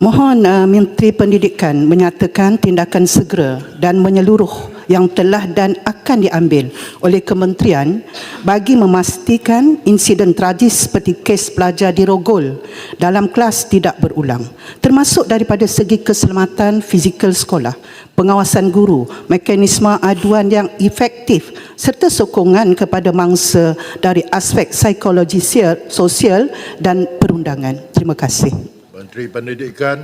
Mohon uh, Menteri Pendidikan menyatakan tindakan segera dan menyeluruh yang telah dan akan diambil oleh kementerian bagi memastikan insiden tragis seperti kes pelajar di Rogol dalam kelas tidak berulang termasuk daripada segi keselamatan fizikal sekolah, pengawasan guru, mekanisme aduan yang efektif serta sokongan kepada mangsa dari aspek psikologi sosial dan perundangan. Terima kasih. Menteri Pendidikan,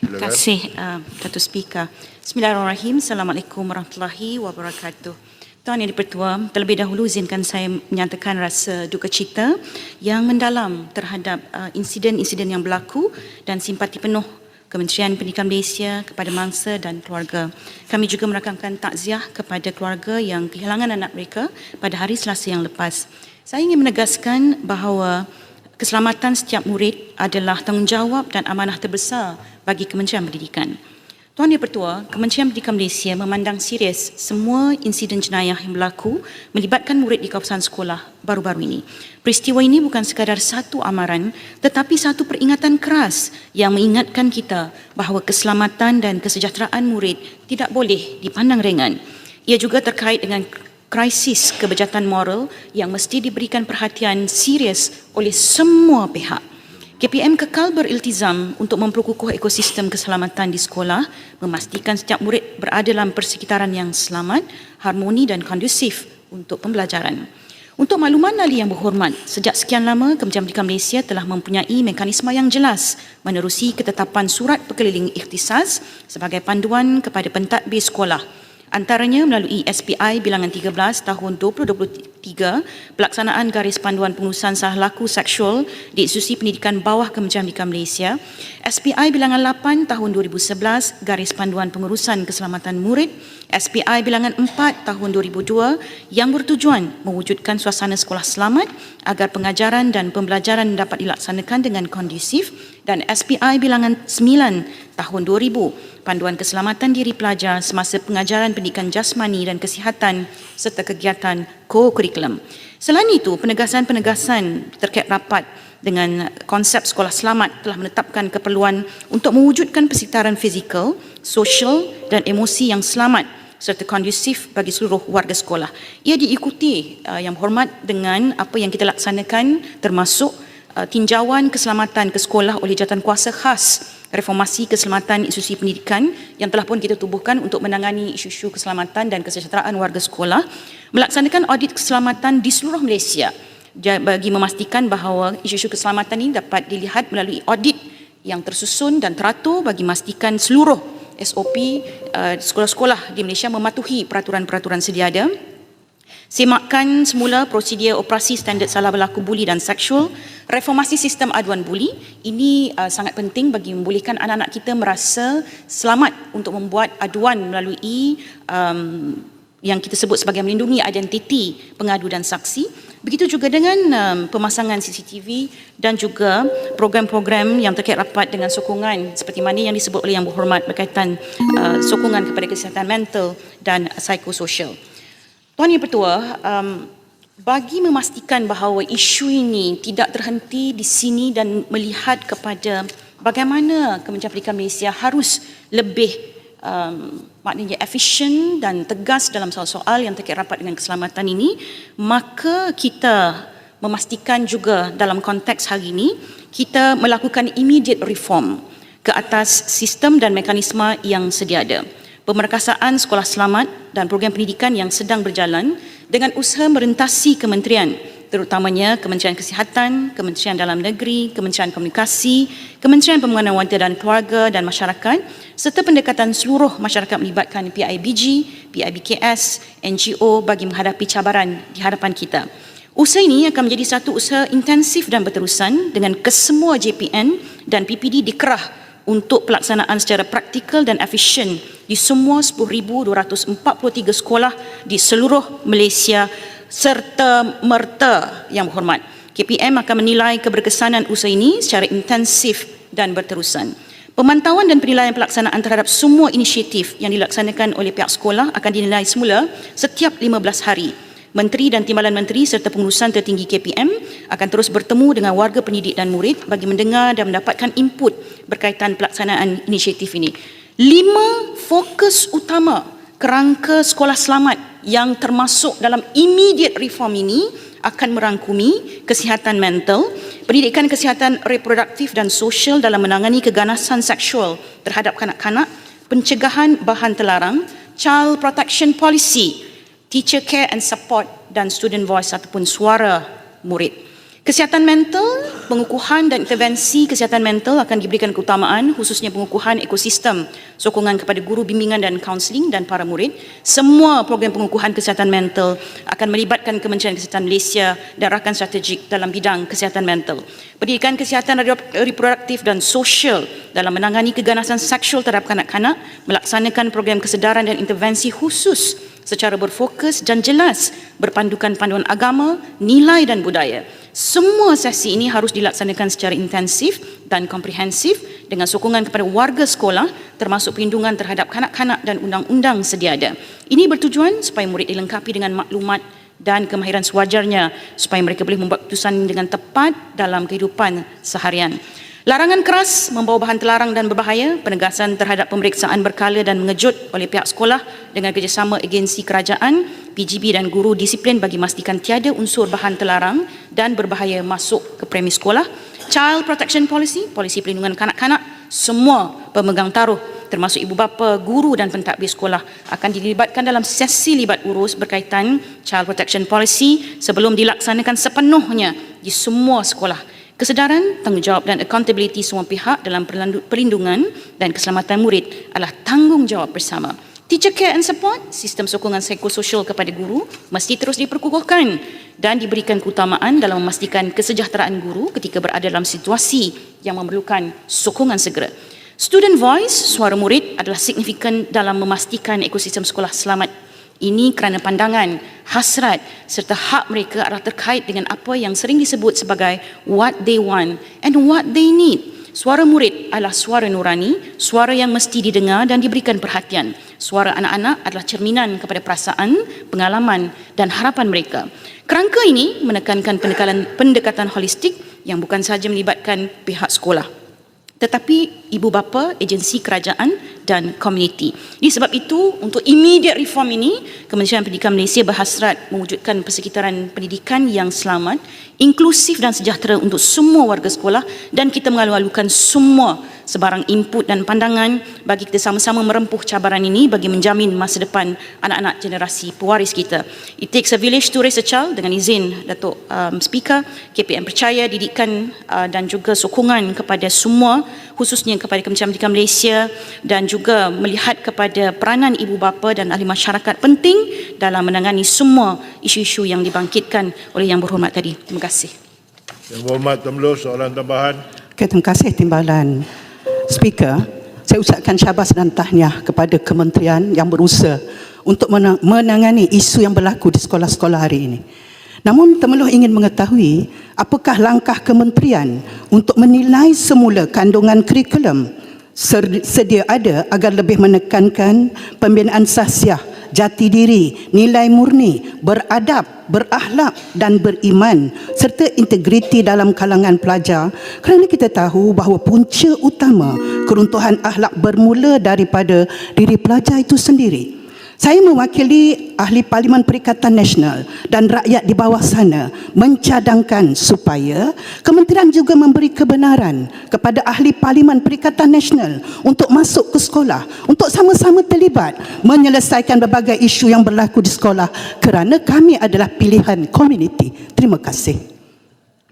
Terima silakan. kasih, uh, Datuk Speaker. Bismillahirrahmanirrahim. Assalamualaikum warahmatullahi wabarakatuh. Tuan Yang Dipertua, terlebih dahulu izinkan saya menyatakan rasa duka cita yang mendalam terhadap uh, insiden-insiden yang berlaku dan simpati penuh Kementerian Pendidikan Malaysia kepada mangsa dan keluarga. Kami juga merakamkan takziah kepada keluarga yang kehilangan anak mereka pada hari Selasa yang lepas. Saya ingin menegaskan bahawa keselamatan setiap murid adalah tanggungjawab dan amanah terbesar bagi Kementerian Pendidikan. Tuan Yang Pertua, Kementerian Pendidikan Malaysia memandang serius semua insiden jenayah yang berlaku melibatkan murid di kawasan sekolah baru-baru ini. Peristiwa ini bukan sekadar satu amaran tetapi satu peringatan keras yang mengingatkan kita bahawa keselamatan dan kesejahteraan murid tidak boleh dipandang ringan. Ia juga terkait dengan krisis kebejatan moral yang mesti diberikan perhatian serius oleh semua pihak. KPM kekal beriltizam untuk memperkukuh ekosistem keselamatan di sekolah, memastikan setiap murid berada dalam persekitaran yang selamat, harmoni dan kondusif untuk pembelajaran. Untuk makluman ahli yang berhormat, sejak sekian lama Kementerian Pendidikan Malaysia telah mempunyai mekanisme yang jelas menerusi ketetapan surat perkeliling ikhtisas sebagai panduan kepada pentadbir sekolah antaranya melalui SPI bilangan 13 tahun 2023 pelaksanaan garis panduan pengurusan salah laku seksual di institusi pendidikan bawah Pendidikan Malaysia SPI bilangan 8 tahun 2011 garis panduan pengurusan keselamatan murid SPI bilangan 4 tahun 2002 yang bertujuan mewujudkan suasana sekolah selamat agar pengajaran dan pembelajaran dapat dilaksanakan dengan kondusif dan SPI bilangan 9 tahun 2000 panduan keselamatan diri pelajar semasa pengajaran pendidikan jasmani dan kesihatan serta kegiatan co-curriculum. Selain itu, penegasan-penegasan terkait rapat dengan konsep sekolah selamat telah menetapkan keperluan untuk mewujudkan persekitaran fizikal, sosial dan emosi yang selamat serta kondusif bagi seluruh warga sekolah. Ia diikuti uh, yang hormat dengan apa yang kita laksanakan termasuk uh, tinjauan keselamatan ke sekolah oleh jawatan kuasa khas reformasi keselamatan institusi pendidikan yang telah pun kita tubuhkan untuk menangani isu-isu keselamatan dan kesejahteraan warga sekolah melaksanakan audit keselamatan di seluruh Malaysia. Bagi memastikan bahawa isu-isu keselamatan ini dapat dilihat melalui audit yang tersusun dan teratur bagi memastikan seluruh SOP uh, sekolah-sekolah di Malaysia mematuhi peraturan-peraturan sedia ada Semakkan semula prosedur operasi standard salah berlaku buli dan seksual, reformasi sistem aduan buli. Ini uh, sangat penting bagi membolehkan anak-anak kita merasa selamat untuk membuat aduan melalui um, yang kita sebut sebagai melindungi identiti pengadu dan saksi. Begitu juga dengan um, pemasangan CCTV dan juga program-program yang terkait rapat dengan sokongan seperti mana yang disebut oleh Yang Berhormat berkaitan uh, sokongan kepada kesihatan mental dan psikososial. Tuan Yang Pertua, um, bagi memastikan bahawa isu ini tidak terhenti di sini dan melihat kepada bagaimana Kementerian Pendidikan Malaysia harus lebih um, maknanya efisien dan tegas dalam soal-soal yang terkait rapat dengan keselamatan ini, maka kita memastikan juga dalam konteks hari ini kita melakukan immediate reform ke atas sistem dan mekanisme yang sedia ada pemerkasaan sekolah selamat dan program pendidikan yang sedang berjalan dengan usaha merentasi kementerian terutamanya Kementerian Kesihatan, Kementerian Dalam Negeri, Kementerian Komunikasi, Kementerian Pembangunan Wanita dan Keluarga dan Masyarakat serta pendekatan seluruh masyarakat melibatkan PIBG, PIBKS, NGO bagi menghadapi cabaran di hadapan kita. Usaha ini akan menjadi satu usaha intensif dan berterusan dengan kesemua JPN dan PPD dikerah untuk pelaksanaan secara praktikal dan efisien di semua 10,243 sekolah di seluruh Malaysia serta merta yang berhormat. KPM akan menilai keberkesanan usaha ini secara intensif dan berterusan. Pemantauan dan penilaian pelaksanaan terhadap semua inisiatif yang dilaksanakan oleh pihak sekolah akan dinilai semula setiap 15 hari. Menteri dan Timbalan Menteri serta pengurusan tertinggi KPM akan terus bertemu dengan warga pendidik dan murid bagi mendengar dan mendapatkan input berkaitan pelaksanaan inisiatif ini. Lima fokus utama kerangka sekolah selamat yang termasuk dalam immediate reform ini akan merangkumi kesihatan mental, pendidikan kesihatan reproduktif dan sosial dalam menangani keganasan seksual terhadap kanak-kanak, pencegahan bahan terlarang, child protection policy, teacher care and support dan student voice ataupun suara murid. Kesihatan mental, pengukuhan dan intervensi kesihatan mental akan diberikan keutamaan khususnya pengukuhan ekosistem, sokongan kepada guru bimbingan dan kaunseling dan para murid. Semua program pengukuhan kesihatan mental akan melibatkan Kementerian Kesihatan Malaysia dan rakan strategik dalam bidang kesihatan mental. Pendidikan kesihatan reproduktif dan sosial dalam menangani keganasan seksual terhadap kanak-kanak, melaksanakan program kesedaran dan intervensi khusus secara berfokus dan jelas berpandukan panduan agama, nilai dan budaya. Semua sesi ini harus dilaksanakan secara intensif dan komprehensif dengan sokongan kepada warga sekolah termasuk perlindungan terhadap kanak-kanak dan undang-undang sedia ada. Ini bertujuan supaya murid dilengkapi dengan maklumat dan kemahiran sewajarnya supaya mereka boleh membuat keputusan dengan tepat dalam kehidupan seharian. Larangan keras membawa bahan terlarang dan berbahaya, penegasan terhadap pemeriksaan berkala dan mengejut oleh pihak sekolah dengan kerjasama agensi kerajaan, PGB dan guru disiplin bagi memastikan tiada unsur bahan terlarang dan berbahaya masuk ke premis sekolah. Child Protection Policy, polisi perlindungan kanak-kanak, semua pemegang taruh termasuk ibu bapa, guru dan pentadbir sekolah akan dilibatkan dalam sesi libat urus berkaitan Child Protection Policy sebelum dilaksanakan sepenuhnya di semua sekolah. Kesedaran, tanggungjawab dan accountability semua pihak dalam perlindungan dan keselamatan murid adalah tanggungjawab bersama. Teacher care and support, sistem sokongan psikososial kepada guru mesti terus diperkukuhkan dan diberikan keutamaan dalam memastikan kesejahteraan guru ketika berada dalam situasi yang memerlukan sokongan segera. Student voice, suara murid adalah signifikan dalam memastikan ekosistem sekolah selamat ini kerana pandangan, hasrat serta hak mereka adalah terkait dengan apa yang sering disebut sebagai what they want and what they need. Suara murid adalah suara nurani, suara yang mesti didengar dan diberikan perhatian. Suara anak-anak adalah cerminan kepada perasaan, pengalaman dan harapan mereka. Kerangka ini menekankan pendekatan, holistik yang bukan sahaja melibatkan pihak sekolah tetapi ibu bapa, agensi kerajaan dan komuniti. Di sebab itu, untuk immediate reform ini, Kementerian Pendidikan Malaysia berhasrat mewujudkan persekitaran pendidikan yang selamat, inklusif dan sejahtera untuk semua warga sekolah dan kita mengalu-alukan semua sebarang input dan pandangan bagi kita sama-sama merempuh cabaran ini bagi menjamin masa depan anak-anak generasi pewaris kita. It takes a village to raise a child dengan izin Datuk um, Speaker, KPM percaya didikan uh, dan juga sokongan kepada semua khususnya kepada Kementerian Pendidikan Malaysia dan juga melihat kepada peranan ibu bapa dan ahli masyarakat penting dalam menangani semua isu-isu yang dibangkitkan oleh Yang Berhormat tadi. Terima kasih. Yang berhormat Temlu, soalan tambahan. Okay, terima kasih Timbalan Speaker. Saya ucapkan syabas dan tahniah kepada kementerian yang berusaha untuk menangani isu yang berlaku di sekolah-sekolah hari ini. Namun Temeloh ingin mengetahui apakah langkah kementerian untuk menilai semula kandungan kurikulum sedia ada agar lebih menekankan pembinaan sahsiah jati diri, nilai murni, beradab, berakhlak dan beriman serta integriti dalam kalangan pelajar kerana kita tahu bahawa punca utama keruntuhan akhlak bermula daripada diri pelajar itu sendiri. Saya mewakili ahli Parlimen Perikatan Nasional dan rakyat di bawah sana mencadangkan supaya kementerian juga memberi kebenaran kepada ahli Parlimen Perikatan Nasional untuk masuk ke sekolah untuk sama-sama terlibat menyelesaikan berbagai isu yang berlaku di sekolah kerana kami adalah pilihan komuniti. Terima kasih.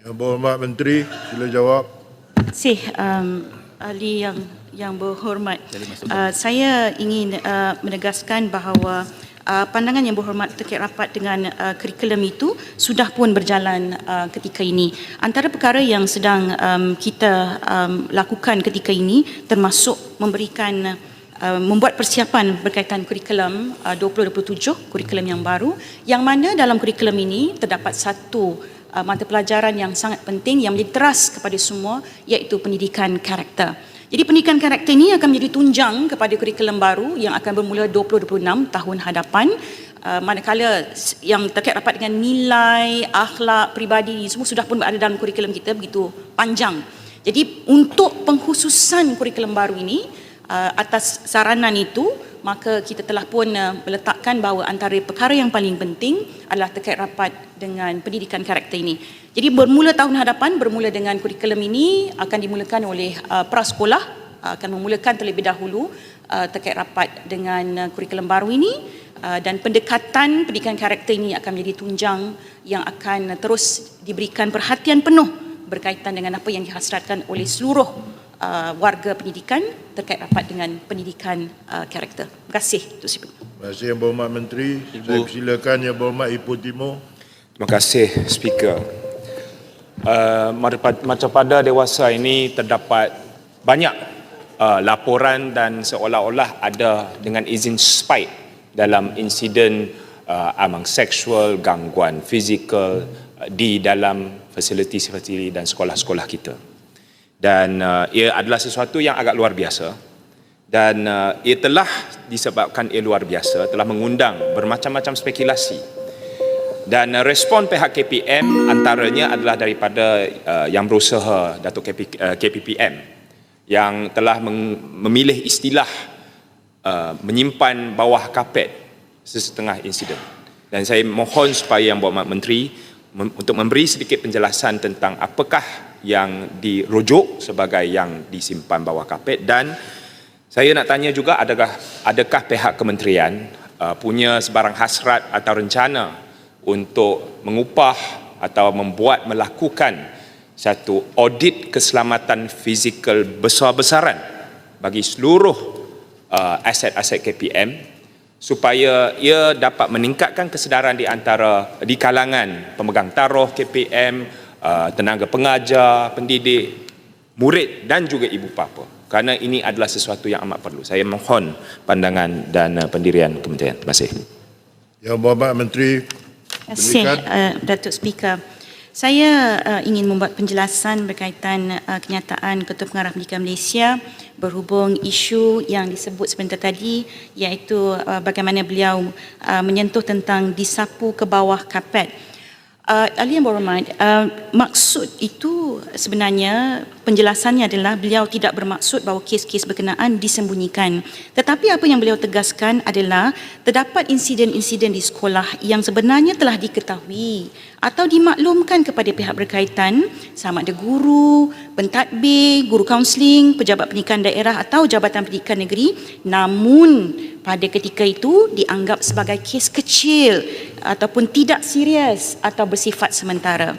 Yang berhormat Menteri, sila jawab. Terima kasih um, ahli yang yang berhormat, uh, saya ingin uh, menegaskan bahawa uh, pandangan yang berhormat terkait rapat dengan uh, kurikulum itu sudah pun berjalan uh, ketika ini. Antara perkara yang sedang um, kita um, lakukan ketika ini termasuk memberikan uh, membuat persiapan berkaitan kurikulum uh, 2027, kurikulum yang baru yang mana dalam kurikulum ini terdapat satu uh, mata pelajaran yang sangat penting yang menjadi teras kepada semua iaitu pendidikan karakter. Jadi pendidikan karakter ini akan menjadi tunjang kepada kurikulum baru yang akan bermula 2026 tahun hadapan Uh, manakala yang terkait rapat dengan nilai, akhlak, peribadi semua sudah pun ada dalam kurikulum kita begitu panjang. Jadi untuk pengkhususan kurikulum baru ini uh, atas saranan itu maka kita telah pun uh, meletakkan bahawa antara perkara yang paling penting adalah terkait rapat dengan pendidikan karakter ini. Jadi bermula tahun hadapan bermula dengan kurikulum ini akan dimulakan oleh uh, prasekolah akan memulakan terlebih dahulu terkait rapat dengan kurikulum baru ini dan pendekatan pendidikan karakter ini akan menjadi tunjang yang akan terus diberikan perhatian penuh berkaitan dengan apa yang dihasratkan oleh seluruh uh, warga pendidikan terkait rapat dengan pendidikan uh, karakter. Terima kasih Tuan Sri. Terima kasih Yang Berhormat Menteri. Saya persilakan Yang Berhormat Ipoh Timur. Terima kasih Speaker. Uh, macam pada dewasa ini terdapat banyak uh, laporan dan seolah-olah ada dengan izin spike dalam insiden uh, amang seksual, gangguan fizikal uh, di dalam fasiliti-fasiliti dan sekolah-sekolah kita. Dan uh, ia adalah sesuatu yang agak luar biasa dan uh, ia telah disebabkan ia luar biasa telah mengundang bermacam-macam spekulasi dan uh, respon pihak KPM antaranya adalah daripada uh, yang berusaha Datuk KP, uh, KPPM yang telah memilih istilah uh, menyimpan bawah kapet sesetengah insiden. Dan saya mohon supaya Yang Berhormat Menteri mem- untuk memberi sedikit penjelasan tentang apakah yang dirujuk sebagai yang disimpan bawah kapet dan saya nak tanya juga adakah adakah pihak kementerian uh, punya sebarang hasrat atau rencana untuk mengupah atau membuat melakukan satu audit keselamatan fizikal besar-besaran bagi seluruh uh, aset-aset KPM supaya ia dapat meningkatkan kesedaran di antara di kalangan pemegang taruh KPM, uh, tenaga pengajar, pendidik, murid dan juga ibu bapa kerana ini adalah sesuatu yang amat perlu. Saya mohon pandangan dan uh, pendirian kementerian. Terima kasih. Yang Berhormat Menteri. Terima kasih uh, Datuk Speaker. Saya uh, ingin membuat penjelasan berkaitan uh, kenyataan Ketua Pengarah Pendidikan Malaysia berhubung isu yang disebut sebentar tadi iaitu uh, bagaimana beliau uh, menyentuh tentang disapu ke bawah kapet. Uh, Yang Berhormat, uh, maksud itu sebenarnya penjelasannya adalah beliau tidak bermaksud bahawa kes-kes berkenaan disembunyikan. Tetapi apa yang beliau tegaskan adalah terdapat insiden-insiden di sekolah yang sebenarnya telah diketahui atau dimaklumkan kepada pihak berkaitan sama ada guru, pentadbir, guru kaunseling, pejabat pendidikan daerah atau jabatan pendidikan negeri namun pada ketika itu dianggap sebagai kes kecil ataupun tidak serius atau bersifat sementara.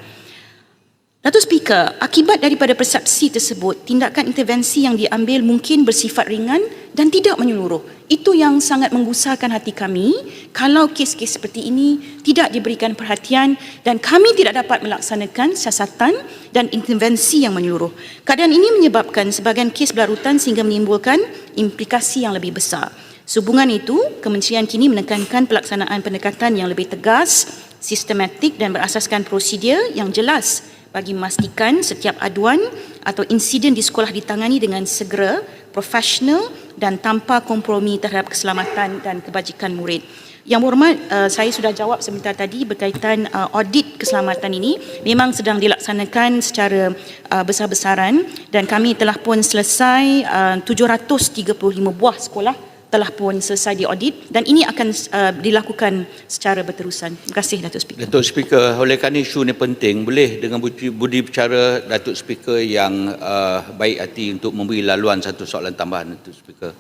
Datuk Speaker, akibat daripada persepsi tersebut, tindakan intervensi yang diambil mungkin bersifat ringan dan tidak menyeluruh. Itu yang sangat menggusarkan hati kami kalau kes-kes seperti ini tidak diberikan perhatian dan kami tidak dapat melaksanakan siasatan dan intervensi yang menyeluruh. Keadaan ini menyebabkan sebahagian kes berlarutan sehingga menimbulkan implikasi yang lebih besar. Sehubungan itu, kementerian kini menekankan pelaksanaan pendekatan yang lebih tegas, sistematik dan berasaskan prosedur yang jelas bagi memastikan setiap aduan atau insiden di sekolah ditangani dengan segera, profesional dan tanpa kompromi terhadap keselamatan dan kebajikan murid. Yang berhormat, uh, saya sudah jawab sebentar tadi berkaitan uh, audit keselamatan ini memang sedang dilaksanakan secara uh, besar-besaran dan kami telah pun selesai uh, 735 buah sekolah telah pun selesai diaudit dan ini akan uh, dilakukan secara berterusan. Terima kasih Datuk Speaker. Datuk Speaker, oleh kerana isu ini penting, boleh dengan budi, budi bicara Datuk Speaker yang uh, baik hati untuk memberi laluan satu soalan tambahan Datuk Speaker.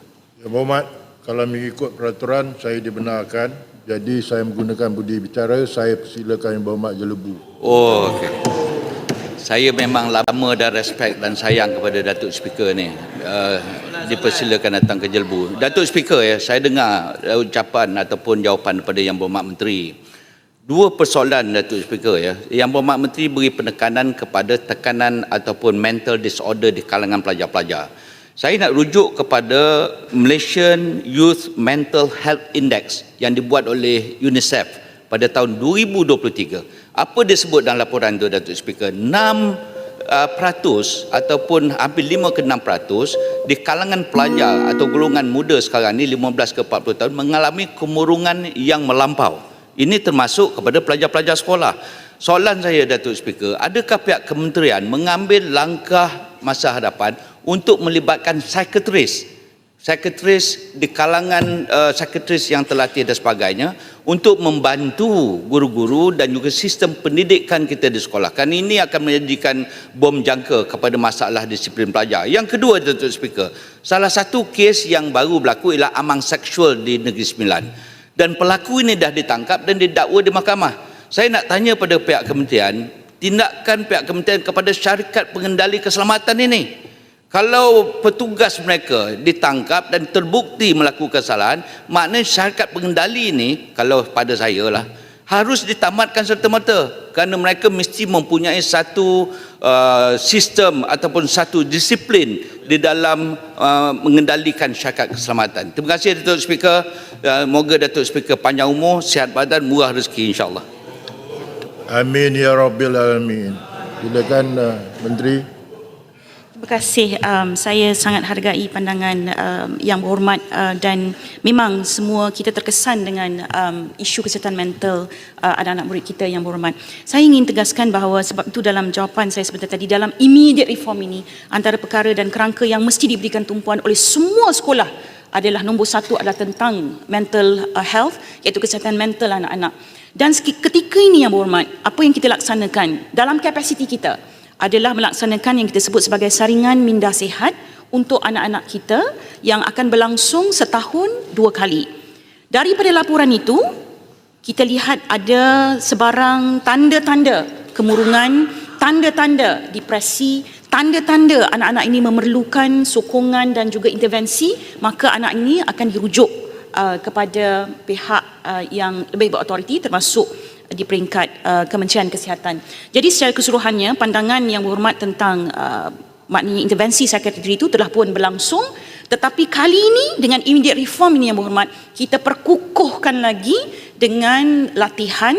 Yang Berhormat, kalau mengikut peraturan saya dibenarkan. Jadi saya menggunakan budi bicara, saya persilakan Yang Berhormat Jelebu. Oh, okey. Saya memang lama dah respect dan sayang kepada Datuk Speaker ni. Uh, dipersilakan datang ke Jelbu. Datuk Speaker ya, saya dengar uh, ucapan ataupun jawapan daripada Yang Berhormat Menteri. Dua persoalan Datuk Speaker ya. Yang Berhormat Menteri beri penekanan kepada tekanan ataupun mental disorder di kalangan pelajar-pelajar. Saya nak rujuk kepada Malaysian Youth Mental Health Index yang dibuat oleh UNICEF pada tahun 2023. Apa dia sebut dalam laporan itu Datuk Speaker? Uh, peratus ataupun hampir 5 ke 6 peratus di kalangan pelajar atau golongan muda sekarang ni 15 ke 40 tahun mengalami kemurungan yang melampau. Ini termasuk kepada pelajar-pelajar sekolah. Soalan saya Datuk Speaker, adakah pihak kementerian mengambil langkah masa hadapan untuk melibatkan psikiatris sekretaris di kalangan uh, sekretaris yang terlatih dan sebagainya untuk membantu guru-guru dan juga sistem pendidikan kita di sekolah. Kan ini akan menjadikan bom jangka kepada masalah disiplin pelajar. Yang kedua Datuk Speaker, salah satu kes yang baru berlaku ialah amang seksual di Negeri Sembilan. Dan pelaku ini dah ditangkap dan didakwa di mahkamah. Saya nak tanya pada pihak kementerian, tindakan pihak kementerian kepada syarikat pengendali keselamatan ini. Kalau petugas mereka ditangkap dan terbukti melakukan kesalahan, maknanya syarikat pengendali ini, kalau pada saya lah, harus ditamatkan serta-merta kerana mereka mesti mempunyai satu uh, sistem ataupun satu disiplin di dalam uh, mengendalikan syarikat keselamatan. Terima kasih Datuk Speaker. Uh, moga Datuk Speaker panjang umur, sihat badan, murah rezeki insya-Allah. Amin ya Rabbil Alamin. Silakan uh, Menteri. Terima kasih. Um, saya sangat hargai pandangan um, yang berhormat uh, dan memang semua kita terkesan dengan um, isu kesihatan mental uh, anak-anak murid kita yang berhormat. Saya ingin tegaskan bahawa sebab itu dalam jawapan saya sebentar tadi dalam immediate reform ini antara perkara dan kerangka yang mesti diberikan tumpuan oleh semua sekolah adalah nombor satu adalah tentang mental uh, health iaitu kesihatan mental anak-anak. Dan ketika ini yang berhormat, apa yang kita laksanakan dalam kapasiti kita adalah melaksanakan yang kita sebut sebagai saringan minda sihat untuk anak-anak kita yang akan berlangsung setahun dua kali. Daripada laporan itu, kita lihat ada sebarang tanda-tanda kemurungan, tanda-tanda depresi, tanda-tanda anak-anak ini memerlukan sokongan dan juga intervensi, maka anak ini akan dirujuk uh, kepada pihak uh, yang lebih berautoriti termasuk di peringkat uh, Kementerian Kesihatan. Jadi secara keseluruhannya pandangan yang berhormat tentang uh, maknanya intervensi sekretari itu telah pun berlangsung tetapi kali ini dengan immediate reform ini yang berhormat kita perkukuhkan lagi dengan latihan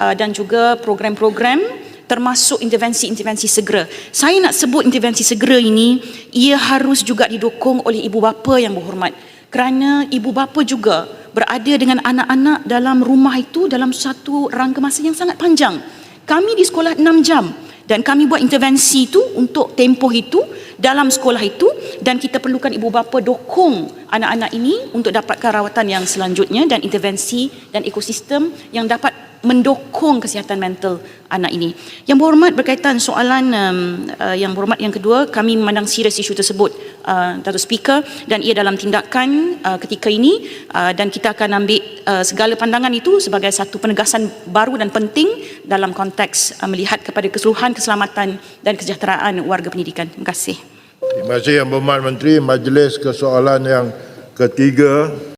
uh, dan juga program-program termasuk intervensi-intervensi segera. Saya nak sebut intervensi segera ini ia harus juga didukung oleh ibu bapa yang berhormat kerana ibu bapa juga berada dengan anak-anak dalam rumah itu dalam satu rangka masa yang sangat panjang. Kami di sekolah 6 jam dan kami buat intervensi itu untuk tempoh itu dalam sekolah itu dan kita perlukan ibu bapa dokong anak-anak ini untuk dapatkan rawatan yang selanjutnya dan intervensi dan ekosistem yang dapat mendukung kesihatan mental anak ini. Yang berhormat berkaitan soalan um, uh, yang berhormat yang kedua, kami memandang serius isu tersebut uh, Datuk Speaker dan ia dalam tindakan uh, ketika ini uh, dan kita akan ambil uh, segala pandangan itu sebagai satu penegasan baru dan penting dalam konteks uh, melihat kepada keseluruhan keselamatan dan kesejahteraan warga pendidikan. Terima kasih. Terima kasih Yang Berhormat Menteri. Majlis kesoalan yang ketiga